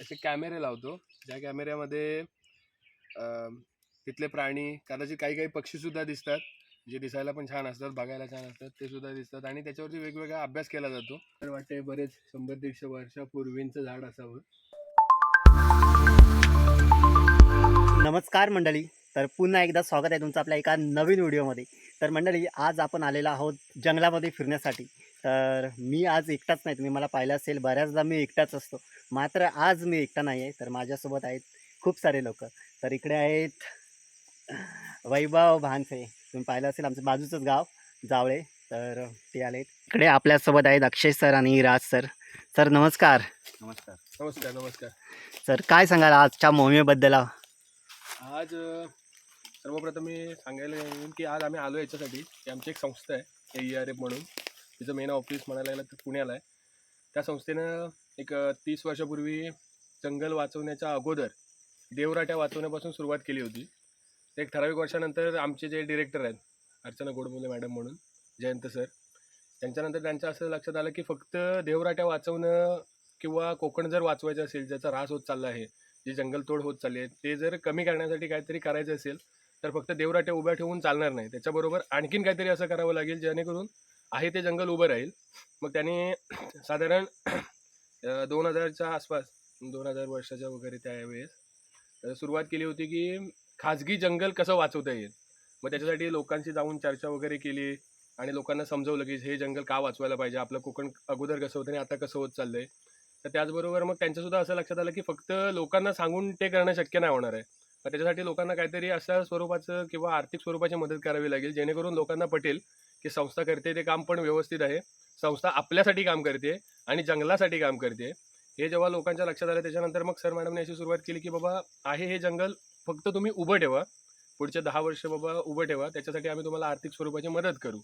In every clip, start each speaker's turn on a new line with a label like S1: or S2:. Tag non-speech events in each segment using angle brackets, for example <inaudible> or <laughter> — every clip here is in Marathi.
S1: असे कॅमेरे लावतो. ज्या कॅमेऱ्यामध्ये तिथले प्राणी कदाचित काही काही पक्षीसुद्धा दिसतात जे दिसायला पण छान असतात बघायला छान असतात ते सुद्धा दिसतात आणि त्याच्यावरती वेगवेगळा अभ्यास केला जातो. तर वाटते बरेच शंभर दीडशे वर्षापूर्वींचं झाड असावं.
S2: नमस्कार मंडळी. तर पुन्हा एकदा स्वागत आहे तुमचं आपल्या एका नवीन व्हिडिओमध्ये. तर मंडळी आज आपण आलेलो आहोत जंगलामध्ये फिरण्यासाठी. तर मी आज एकटाच नाही तुम्ही मला पाहिलं असेल बऱ्याचदा मी एकटाच असतो. मात्र आज मी एकटा नाही आहे तर माझ्यासोबत आहेत खूप सारे लोक. तर इकडे आहेत वैभव भानसे. तुम्ही पाहिलं असेल आमचं बाजूचंच गाव जावळे. तर ते आलेत. इकडे आपल्यासोबत आहेत अक्षय सर आणि राज सर. सर नमस्कार.
S3: नमस्कार.
S1: नमस्कार नमस्कार.
S2: सर काय सांगाल आजच्या मोहिमेबद्दल?
S1: आज सर्वप्रथम मी सांगायला येईन की आज आम्ही आलो याच्यासाठी. की आमची एक संस्था आहे ए आर एफ म्हणून. तिचं मेन ऑफिस म्हणायला गेलं तर पुण्याला आहे. त्या संस्थेनं एक तीस वर्षापूर्वी जंगल वाचवण्याच्या अगोदर देवराट्या वाचवण्यापासून सुरुवात केली होती. ते एक ठराविक वर्षानंतर आमचे जे डिरेक्टर आहेत अर्चना गोडबोले मॅडम म्हणून जयंत सर त्यांच्यानंतर त्यांच्या असं लक्षात आलं की फक्त देवराट्या वाचवणं किंवा कोकण जर वाचवायचं असेल ज्याचा ऱ्हास होत चालला आहे जी जंगलतोड होत चालली आहे ते जर कमी करण्यासाठी काहीतरी करायचं असेल तर फक्त देवराट्या उभ्या ठेवून चालणार नाही. त्याच्याबरोबर आणखीन काहीतरी असं करावं लागेल जेणेकरून आहे ते जंगल उभं राहील. मग त्यांनी साधारण दोन हजारच्या आसपास दोन हजार वर्षाच्या वगैरे त्यावेळेस सुरुवात केली होती की खाजगी जंगल कसं वाचवता येईल? मग त्याच्यासाठी लोकांशी जाऊन चर्चा वगैरे केली आणि लोकांना समजवलं की हे जंगल का वाचवायला पाहिजे? आपलं कोकण अगोदर कसं होतं आणि आता कसं होत चाललंय? तर त्याचबरोबर मग त्यांच्यासुद्धा असं लक्षात आलं की फक्त लोकांना सांगून ते करणं शक्य नाही होणार आहे. मग त्याच्यासाठी लोकांना काहीतरी अशा स्वरूपाचं किंवा आर्थिक स्वरूपाची मदत करावी लागेल जेणेकरून लोकांना पटेल की संस्था करते ते काम पण व्यवस्थित आहे. संस्था आपल्यासाठी काम करते आणि जंगलासाठी काम करते. हे जेव्हा लोकांच्या लक्षात आलं त्याच्यानंतर मग सर मॅडमने अशी सुरुवात केली की बाबा आहे हे जंगल फक्त तुम्ही उभं ठेवा. पुढचे दहा वर्ष बाबा उभं ठेवा. त्याच्यासाठी आम्ही तुम्हाला आर्थिक स्वरूपाची मदत करू.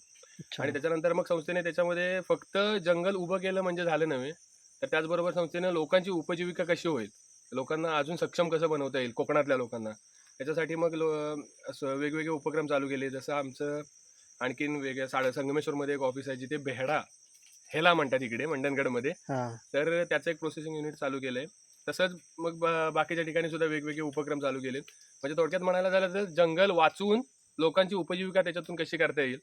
S1: आणि त्याच्यानंतर मग संस्थेने त्याच्यामध्ये फक्त जंगल उभं केलं म्हणजे झालं नव्हे तर त्याचबरोबर संस्थेने लोकांची उपजीविका कशी होईल? लोकांना अजून सक्षम कसं बनवता येईल? कोकणातल्या लोकांना. त्याच्यासाठी मग लो असं वेगवेगळे उपक्रम चालू केले. जसं आमचं आणखीन वेगळ्या साड संगमेश्वरमध्ये एक ऑफिस आहे जिथे बेहडा हेला म्हणतात इकडे मंडणगडमध्ये.
S2: हां.
S1: तर त्याचं एक प्रोसेसिंग युनिट चालू केलं आहे तसंच मग बाकीच्या ठिकाणी सुद्धा वेगवेगळे उपक्रम चालू केलेत. म्हणजे थोडक्यात म्हणायला झालं तर जंगल वाचवून लोकांची उपजीविका त्याच्यातून कशी करता येईल?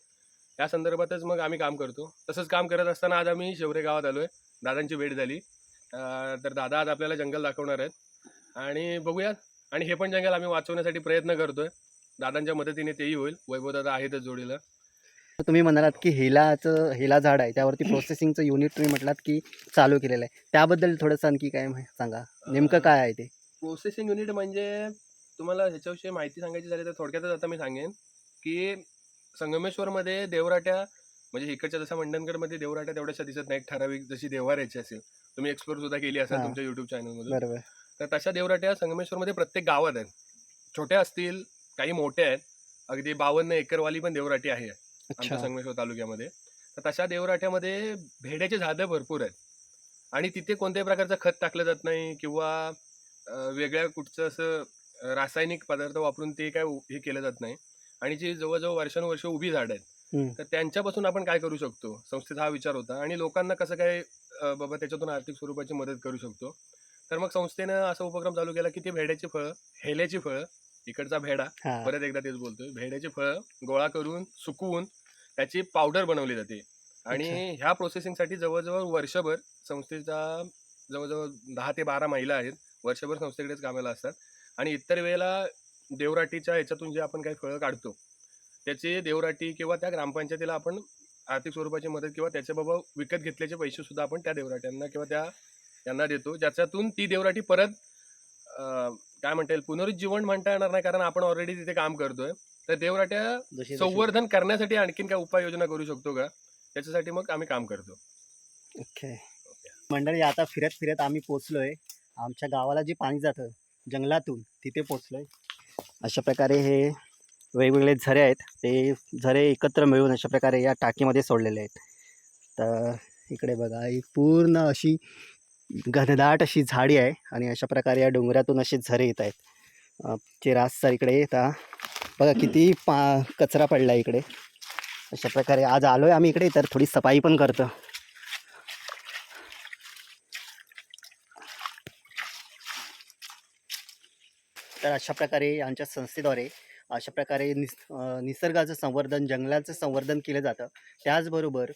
S1: या संदर्भातच मग आम्ही काम करतो. तसंच काम करत असताना आज आम्ही शेवरे गावात आलो आहे दादांची भेट झाली. तर दादा आज आपल्याला जंगल दाखवणार आहेत. आणि बघूयात आणि हे पण जंगल आम्ही वाचवण्यासाठी प्रयत्न करतोय. दादांच्या मदतीने तेही होईल. वैभव दादा आहेतच जोडीला.
S2: तुम्ही म्हणालात की हेलाचं हेला झाड आहे त्यावरती <clears throat> प्रोसेसिंगचं युनिट तुम्ही म्हटलात की चालू केलेलं आहे. त्याबद्दल थोडंसं आणखी काय सांगा. नेमकं काय आहे ते?
S1: प्रोसेसिंग युनिट म्हणजे तुम्हाला ह्याच्याविषयी माहिती सांगायची झाली तर थोडक्यातच आता मी सांगेन की संगमेश्वरमध्ये देवराट्या म्हणजे इकडच्या जसं मंडणगडमध्ये देवराट्या तेवढ्याशा दिसत नाही ठराविक जशी देवाऱ्याची असेल. तुम्ही एक्सप्लोर सुद्धा केली असेल. तुमच्या युट्यूब चॅनलमधून तर तशा देवराट्या संगमेश्वरमध्ये प्रत्येक गावात आहेत. छोट्या असतील काही मोठ्या आहेत. अगदी बावन्न एकरवाली पण देवराटी आहे. आमच्या संगमेश्वर तालुक्यामध्ये. तर तशा देवराट्यामध्ये भेड्याची झाडं भरपूर आहेत. आणि तिथे कोणत्याही प्रकारचं खत टाकलं जात नाही किंवा वेगळ्या कुठचं असं रासायनिक पदार्थ वापरून ते काय हे केलं जात नाही. आणि जी जवळजवळ वर्षानुवर्ष उभी झाडं. आहेत तर त्यांच्यापासून आपण काय करू शकतो? संस्थेचा हा विचार होता. आणि लोकांना कसं काय बाबा त्याच्यातून आर्थिक स्वरूपाची मदत करू शकतो? तर मग संस्थेनं असा उपक्रम चालू केला की ती भेड्याची फळं हेल्याची फळं इकडचा भेडा
S2: हां.
S1: परत एकदा तेच बोलतोय. भेड्याची फळं गोळा करून सुकवून त्याची पावडर बनवली जाते. आणि ह्या प्रोसेसिंगसाठी जवळजवळ वर्षभर संस्थेचा जवळजवळ दहा ते बारा महिला आहेत. वर्षभर संस्थेकडेच कामाला असतात. आणि इतर वेळेला देवराटीच्या ह्याच्यातून जे आपण काही फळं काढतो त्याचे देवराटी किंवा त्या ग्रामपंचायतीला आपण आर्थिक स्वरूपाची मदत किंवा त्याचे बाबा विकत घेतल्याचे पैसे सुद्धा आपण त्या देवराट्यांना किंवा त्या त्यांना देतो. ज्याच्यातून ती देवराटी परत अं, काय म्हणता येईल पुनरुज्जीवन म्हणता येणार नाही कारण आपण ऑलरेडी तिथे काम करतोय. तर देवराट्या संवर्धन करण्यासाठी आणखीन काय उपाययोजना करू शकतो का? त्याच्यासाठी मग आम्ही काम करतो.
S2: ओके मंडळी आता फिरत फिरत आम्ही पोचलोय आमच्या गावाला जे पाणी जातं जंगलातून तिथे पोचलोय अशा प्रकारे हे वेगवेगळे झरे आहेत. ते झरे एकत्र मिळून अशा प्रकारे या टाकीमध्ये सोडलेले आहेत. तर इकडे बघा ही पूर्ण अशी घनदाट अशी झाडी आहे आणि अशा प्रकारे या डोंगरातून असे झरे येत आहेत. जे रास्ता इकडे येता बघा किती पा कचरा पडला आहे इकडे. अशा प्रकारे आज आलो आहे आम्ही इकडे तर थोडी सफाई पण करतो. तर अशा प्रकारे आमच्या संस्थेद्वारे अशा प्रकारे निस निसर्गाचं संवर्धन जंगलाचं संवर्धन केलं जातं. त्याचबरोबर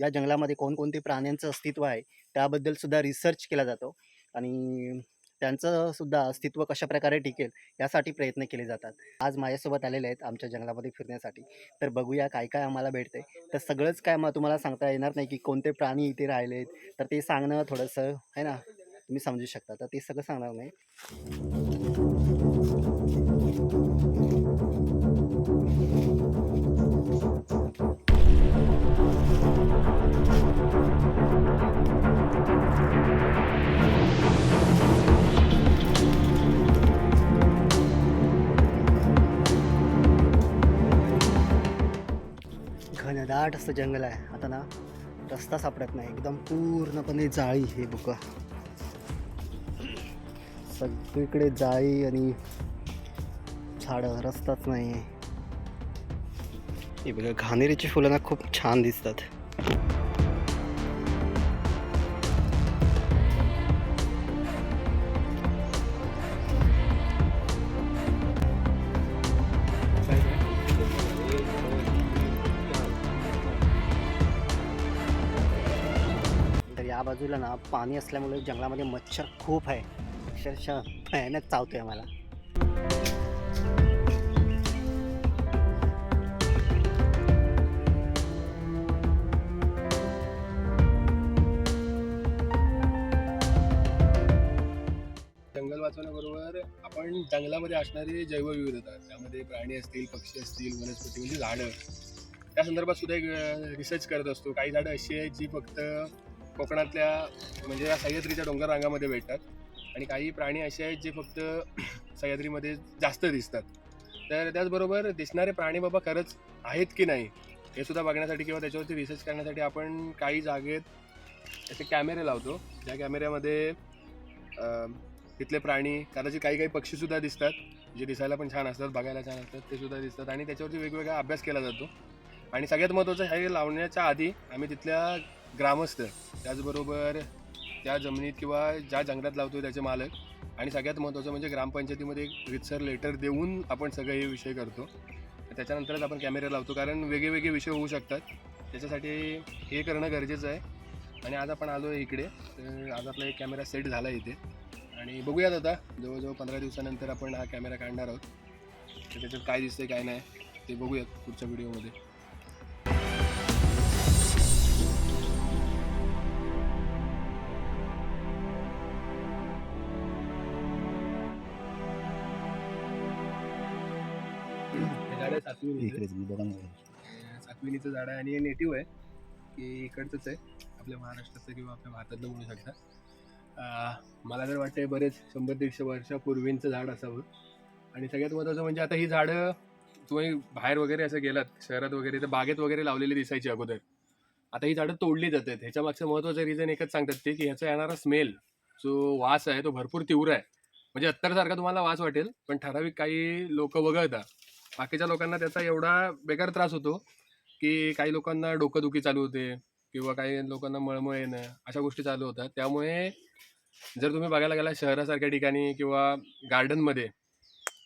S2: या जंगलामध्ये कोणकोणते प्राण्यांचं अस्तित्व आहे त्याबद्दल सुद्धा रिसर्च केला जातो. आणि त्यांचं सुद्धा अस्तित्व कशा प्रकारे टिकेल यासाठी प्रयत्न केले जातात. आज माझ्यासोबत आलेले आहेत आमच्या जंगलामध्ये फिरण्यासाठी. तर बघूया काय काय आम्हाला भेटते तर सगळंच काय मग तुम्हाला सांगता येणार नाही की कोणते प्राणी इथे राहिलेत. तर ते सांगणं थोडंसं आहे ना? तुम्ही समजू शकता. तर ते सगळं सांगणार नाही. दाट असं जंगल आहे. आता ना रस्ता सापडत नाही. एकदम पूर्णपणे जाळी हे बुक. सगळीकडे जाळी आणि झाडं रस्ताच नाही आहे हे बघा घाणेरीची फुलं ना खूप छान दिसतात. या बाजूला ना पाणी असल्यामुळे जंगलामध्ये मच्छर खूप आहे. अक्षरशः भयानक चावतोय मला
S1: जंगल वाचवण्याबरोबर आपण जंगलामध्ये असणारी जैवविविधता त्यामध्ये प्राणी असतील पक्षी असतील वनस्पती म्हणजे झाडं. त्या संदर्भात सुद्धा एक रिसर्च करत असतो. काही झाडं अशी आहेत जी फक्त कोकणातल्या म्हणजे या सह्याद्रीच्या डोंगर रांगामध्ये भेटतात. आणि काही प्राणी असे आहेत जे फक्त <clears throat> सह्याद्रीमध्ये जास्त दिसतात. तर त्याचबरोबर दिसणारे प्राणी बाबा खरंच आहेत की नाही हे सुद्धा बघण्यासाठी किंवा त्याच्यावरती रिसर्च करण्यासाठी आपण काही जागेत असे कॅमेरे लावतो. ज्या कॅमेऱ्यामध्ये तिथले प्राणी कदाचित काही काही पक्षीसुद्धा दिसतात जे दिसायला पण छान असतात बघायला छान असतात ते सुद्धा दिसतात. आणि त्याच्यावरती वेगवेगळा अभ्यास केला जातो. आणि सगळ्यात महत्त्वाचं हे लावण्याच्या आधी आम्ही तिथल्या ग्रामस्थ त्याचबरोबर त्या जमिनीत किंवा ज्या जंगलात लावतो त्याचे मालक आणि सगळ्यात महत्त्वाचं म्हणजे ग्रामपंचायतीमध्ये एक रितसर लेटर देऊन आपण सगळे हे विषय करतो. त्याच्यानंतरच आपण कॅमेरे लावतो कारण वेगळेवेगळे विषय होऊ शकतात. त्याच्यासाठी हे करणं गरजेचं आहे. आणि आज आपण आलो आहे इकडे तर आज आपला एक कॅमेरा सेट झाला आहे इथे. आणि बघूयात आता जवळजवळ पंधरा दिवसानंतर आपण हा कॅमेरा काढणार आहोत. तर त्याच्यात काय दिसतंय काय नाही ते बघूयात पुढच्या व्हिडिओमध्ये सातवी
S2: इकडेच मी बघा ना.
S1: सातविनीचं झाड आहे आणि हे नेटिव्ह आहे. की इकडचंच आहे. आपल्या महाराष्ट्राचं किंवा आपल्या भारतातलं म्हणू शकता. अं, मला तर वाटतं बरेच शंभर दीडशे वर्षापूर्वींचं झाड असावं. आणि सगळ्यात महत्त्वाचं म्हणजे आता ही झाडं तुम्ही बाहेर वगैरे असं गेलात शहरात वगैरे तर बागेत वगैरे लावलेली दिसायची अगोदर. आता ही झाडं तोडली जात आहेत ह्याच्या मागचं महत्त्वाचं रिझन एकच सांगतात ते की ह्याचा येणारा स्मेल जो वास आहे तो भरपूर तीव्र आहे. म्हणजे अत्तरसारखा तुम्हाला वास वाटेल पण ठराविक काही लोक वगळता. बाकीच्या लोकांना त्याचा एवढा बेकार त्रास होतो की काही लोकांना डोकंदुखी चालू होते किंवा काही लोकांना मळमळ येणं अशा गोष्टी चालू होतात. त्यामुळे जर तुम्ही बघायला गेला शहरासारख्या ठिकाणी किंवा गार्डनमध्ये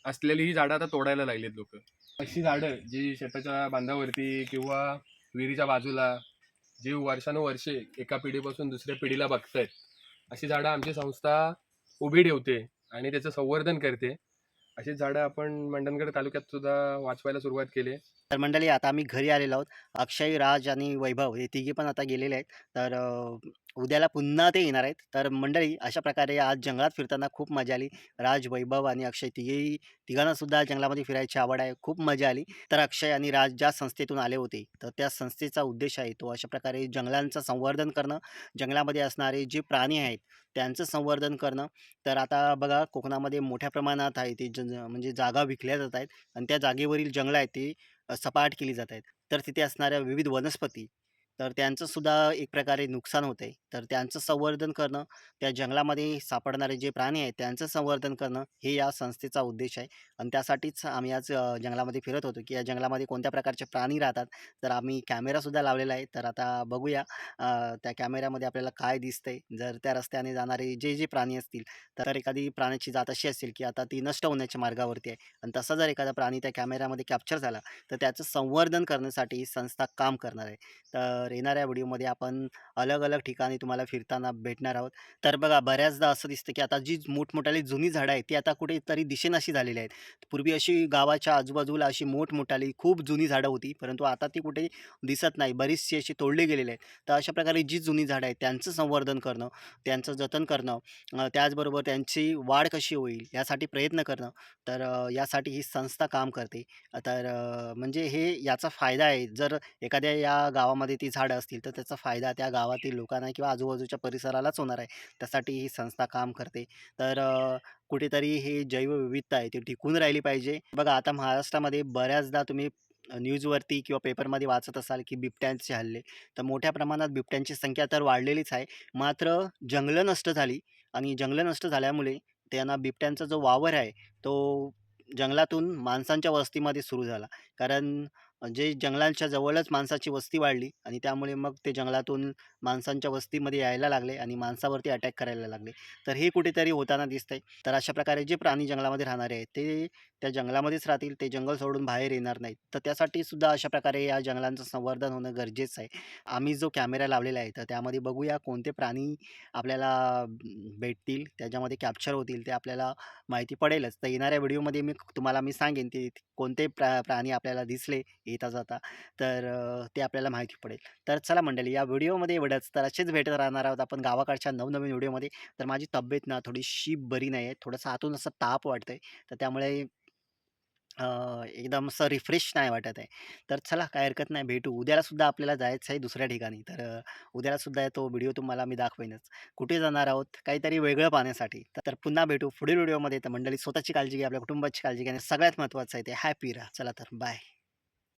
S1: असलेली ही झाडं आता तोडायला लागलीत लोक. अशी झाडं जी शेताच्या बांधावरती किंवा विहिरीच्या बाजूला जी वर्षानुवर्षे एका पिढीपासून दुसऱ्या पिढीला बघतायत अशी झाडं आमची संस्था उभी ठेवते आणि त्याचं संवर्धन करते. अशी झाडं आपण मंडणगड तालुक्यात सुद्धा वाचवायला सुरुवात केली आहे.
S2: तर मंडळी आता आम्ही घरी आलेलो आहोत अक्षय राज आणि वैभव हे तिघे पण आता गेलेले आहेत तर उद्याला पुन्हा ते येणार आहेत. तर मंडळी अशा प्रकारे आज जंगलात फिरताना खूप मजा आली. राज वैभव आणि अक्षय तिघेही तिघांनासुद्धा जंगलामध्ये फिरायची आवड आहे. खूप मजा आली. तर अक्षय आणि राज ज्या संस्थेतून आले होते तर त्या संस्थेचा उद्देश आहे तो अशा प्रकारे जंगलांचं संवर्धन करणं. जंगलामध्ये असणारे जे प्राणी आहेत त्यांचं संवर्धन करणं. तर आता बघा कोकणामध्ये मोठ्या प्रमाणात आहे ते ज म्हणजे जागा विकल्या जात आहेत. आणि त्या जागेवरील जंगलं आहेत ती सपाट केली जात आहेत. तर तिथे असणाऱ्या विविध वनस्पती तर त्यांचंसुद्धा एक प्रकारे नुकसान होत आहे तर त्यांचं संवर्धन करणं त्या जंगलामध्ये सापडणारे जे प्राणी आहेत त्यांचं संवर्धन करणं हे या संस्थेचा उद्देश आहे. आणि त्यासाठीच आम्ही आज जंगलामध्ये फिरत होतो की या जंगलामध्ये कोणत्या प्रकारचे प्राणी राहतात. तर आम्ही कॅमेरासुद्धा लावलेला आहे. तर आता बघूया त्या कॅमेऱ्यामध्ये आपल्याला काय दिसतंय. जर त्या रस्त्याने जाणारे जे जे प्राणी असतील तर एखादी प्राण्याची जात अशी असेल की आता ती नष्ट होण्याच्या मार्गावरती आहे. आणि तसा जर एखादा प्राणी त्या कॅमेऱ्यामध्ये कॅप्चर झाला तर त्याचं संवर्धन करण्यासाठी ही संस्था काम करणार आहे. तर तर येणाऱ्या व्हिडिओमध्ये आपण अलग अलग ठिकाणी तुम्हाला फिरताना भेटणार आहोत. तर बघा बऱ्याचदा असं दिसतं की आता जी मोठमोठाली जुनी झाडं आहेत ती आता कुठेतरी दिशेनाशी झालेली आहेत. पूर्वी अशी गावाच्या आजूबाजूला अशी मोठमोठाली खूप जुनी झाडं होती परंतु आता ती कुठे दिसत नाही. बरीचशी अशी तोडली गेलेली आहेत. तर अशा प्रकारे जी जुनी झाडं आहेत त्यांचं संवर्धन करणं त्यांचं जतन करणं त्याचबरोबर त्यांची वाढ कशी होईल यासाठी प्रयत्न करणं तर यासाठी ही संस्था काम करते. तर म्हणजे हे याचा फायदा आहे. जर एखाद्या या गावामध्ये ती झाडं झाडं असतील तर त्याचा फायदा त्या गावातील लोकांना किंवा आजूबाजूच्या परिसरालाच होणार आहे. त्यासाठी ही संस्था काम करते. तर कुठेतरी हे जैवविविधता आहे ती टिकून राहिली पाहिजे. बघा आता महाराष्ट्रामध्ये बऱ्याचदा तुम्ही न्यूजवरती किंवा पेपरमध्ये वाचत असाल की बिबट्यांचे हल्ले. तर मोठ्या प्रमाणात बिबट्यांची संख्या तर वाढलेलीच आहे. मात्र जंगलं नष्ट झाली आणि जंगलं नष्ट झाल्यामुळे त्यांना बिबट्यांचा जो वावर आहे तो जंगलातून माणसांच्या वस्तीमध्ये सुरू झाला. कारण जे जंगलांच्या जवळच माणसाची वस्ती वाढली आणि त्यामुळे मग ते जंगलातून माणसांच्या वस्तीमध्ये यायला लागले आणि माणसावरती अटॅक करायला लागले. तर हे कुठेतरी होताना दिसतंय. तर अशा प्रकारे जे प्राणी जंगलामध्ये राहणारे आहेत ते त्या जंगलामध्येच राहतील ते जंगल सोडून बाहेर येणार नाहीत. तर त्यासाठी सुद्धा अशा प्रकारे या जंगलांचं संवर्धन होणं गरजेचं आहे. आम्ही जो कॅमेरा लावलेला आहे तर त्यामध्ये बघूया कोणते प्राणी आपल्याला भेटतील त्याच्यामध्ये कॅप्चर होतील ते आपल्याला माहिती पडेलच. तर येणाऱ्या व्हिडिओमध्ये मी तुम्हाला मी सांगेन ते कोणते प्रा प्राणी आपल्याला दिसले येता जाता तर ते आपल्याला माहिती पडेल. तर चला मंडळी या व्हिडिओमध्ये एवढंच. तर असेच भेटत राहणार आहोत आपण गावाकडच्या नवनवीन व्हिडिओमध्ये. तर माझी तब्येत ना थोडीशी बरी नाही आहे थोडंसं आतून असं ताप वाटतंय तर त्यामुळे एकदम असं रिफ्रेश नाही वाटत आहे. तर चला काय हरकत नाही. भेटू. उद्यालासुद्धा आपल्याला जायचं आहे दुसऱ्या ठिकाणी. तर उद्यालासुद्धा तो व्हिडिओ तुम्हाला मी दाखवेनच. कुठे जाणार आहोत? काहीतरी वेगळं पाहण्यासाठी. तर पुन्हा भेटू पुढील व्हिडिओमध्ये. तर मंडळी स्वतःची काळजी घ्या. आपल्या कुटुंबाची काळजी घ्या. आणि सगळ्यात महत्त्वाचं आहे ते हॅपी राहा. चला तर बाय.